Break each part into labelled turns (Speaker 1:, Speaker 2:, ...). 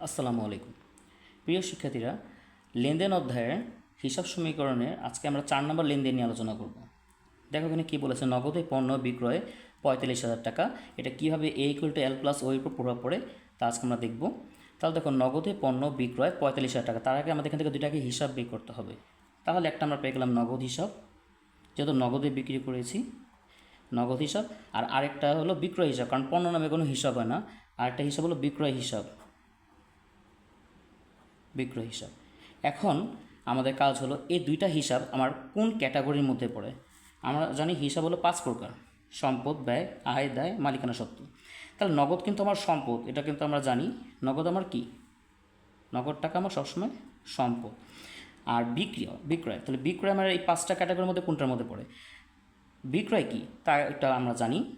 Speaker 1: আসসালামু আলাইকুম। প্রিয় শিক্ষার্থীরা, লেনদেন অধ্যায়ের হিসাব সমীকরণে আজকে আমরা চার নম্বর লেনদেন নিয়ে আলোচনা করব। দেখো এখানে কী বলেছে, নগদে পণ্য বিক্রয়ে পঁয়তাল্লিশ হাজার টাকা। এটা কীভাবে A equal to L plus ওর উপর প্রভাব পড়ে, তা আজকে আমরা দেখব। তাহলে দেখো, নগদে পণ্য বিক্রয় পঁয়তাল্লিশ হাজার টাকা। তার আগে আমাদের এখান থেকে দুটাকে হিসাব বের করতে হবে। তাহলে একটা আমরা পেয়ে গেলাম নগদ হিসাব। যেহেতু নগদে বিক্রি করেছি, নগদ হিসাব। আর আরেকটা হলো বিক্রয় হিসাব, কারণ পণ্য নামে কোনো হিসাব হয় না। আরেকটা হিসাব হলো বিক্রয় হিসাব। বিক্রয় হিসাব। এখন আমাদের কাজ হলো এই দুইটা হিসাব আমার কোন ক্যাটাগরির মধ্যে পড়ে। আমরা জানি হিসাব হলো পাঁচ প্রকার, সম্পদ, ব্যয়, আয়, দায়, মালিকানা সত্ত্ব তাহলে নগদ কিন্তু আমার সম্পদ, এটা কিন্তু আমরা জানি। নগদ আমার কি? নগদ টাকা আমার সবসময় সম্পদ। আর বিক্রয় বিক্রয়, তাহলে বিক্রয় আমার এই পাঁচটা ক্যাটাগরির মধ্যে কোনটার মধ্যে পড়ে? বিক্রয় কি? তা এটা আমরা জানি।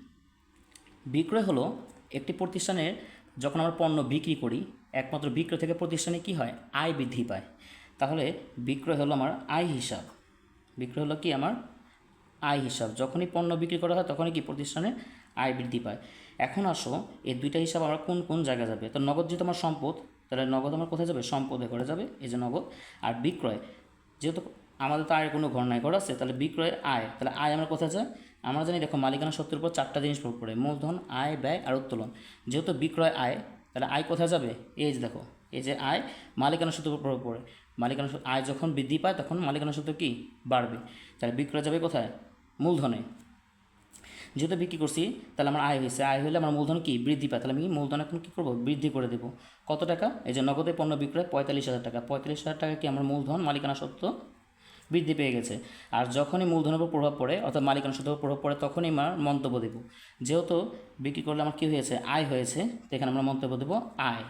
Speaker 1: বিক্রয় হলো একটি প্রতিষ্ঠানের যখন আমরা পণ্য বিক্রি করি একমাত্র বিক্রয় থেকে প্রতিষ্ঠানে কি হয়? আয় বৃদ্ধি পায়। তাহলে বিক্রয় হলো আমার আয় হিসাব। বিক্রয় হলো কি আমার আয় হিসাব। যখনই পণ্য বিক্রি করা হয়, তখনই কি প্রতিষ্ঠানের আয় বৃদ্ধি পায়। এখন আসো, এই দুইটা হিসাব আমরা কোন কোন জায়গায় যাবে? তো নগদ যেহেতু আমার সম্পদ, তাহলে নগদ আমার কোথায় যাবে? সম্পদে করে যাবে, এই যে নগদ। আর বিক্রয়, যেহেতু আমাদের তো আয়ের কোনো ঘর নাই, ঘর আছে, তাহলে বিক্রয় আয়। তাহলে আয় আমরা কোথায় যায়? আমরা জানি, দেখো মালিকানা সত্যের উপর চারটা জিনিস প্রয়োগ করে। মূলধন, আয়, ব্যয় আর উত্তোলন। যেহেতু বিক্রয় আয় তাহলে আয় কোথায় যাবে? এই যে দেখো, এই যে আয় মালিকানা উপর প্রয়োগ করে মালিকানা সূত্র, আয় যখন বৃদ্ধি পায় তখন মালিকানা সূত্র কি? বাড়বে। তাহলে বিক্রয় যাবে কোথায়? মূলধনে। যেহেতু বিক্রি করছি, তাহলে আমার আয় হয়েছে। আয় হলে আমার মূলধন কি? বৃদ্ধি পায়। তাহলে আমি মূলধন এখন কী করব? বৃদ্ধি করে দেবো। কত টাকা? এই যে নগদে পণ্য বিক্রয় পঁয়তাল্লিশ হাজার টাকা। পঁয়তাল্লিশ হাজার টাকা কি আমার মূলধন মালিকানা সত্ত্ব বৃদ্ধি পেয়ে গেছে। আর যখনই মূলধনের উপর প্রভাব পড়ে, অর্থাৎ মালিকানা সত্ত্বের উপর প্রভাব পড়ে, তখনই আমার মন্তব্য দেব। যেহেতু বিক্রি করলে আমার কী হয়েছে? আয় হয়েছে এখানে আমরা মন্তব্য দেবো আয়।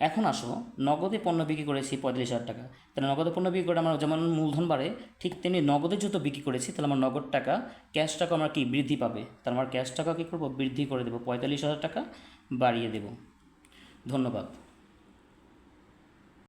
Speaker 1: এখন আসো, নগদে পণ্য বিক্রি করেছি পঁয়তাল্লিশ হাজার টাকা। তাহলে নগদে পণ্য বিক্রি করে আমার যেমন মূলধন বাড়ে, ঠিক তেমনি নগদে যত বিক্রি করেছি, তাহলে আমার নগদ টাকা ক্যাশ টাকা আমার কি? বৃদ্ধি পাবে। তাহলে আমার ক্যাশ টাকা কী করব? বৃদ্ধি করে দেবো। পঁয়তাল্লিশ হাজার টাকা বাড়িয়ে দেবো। ধন্যবাদ।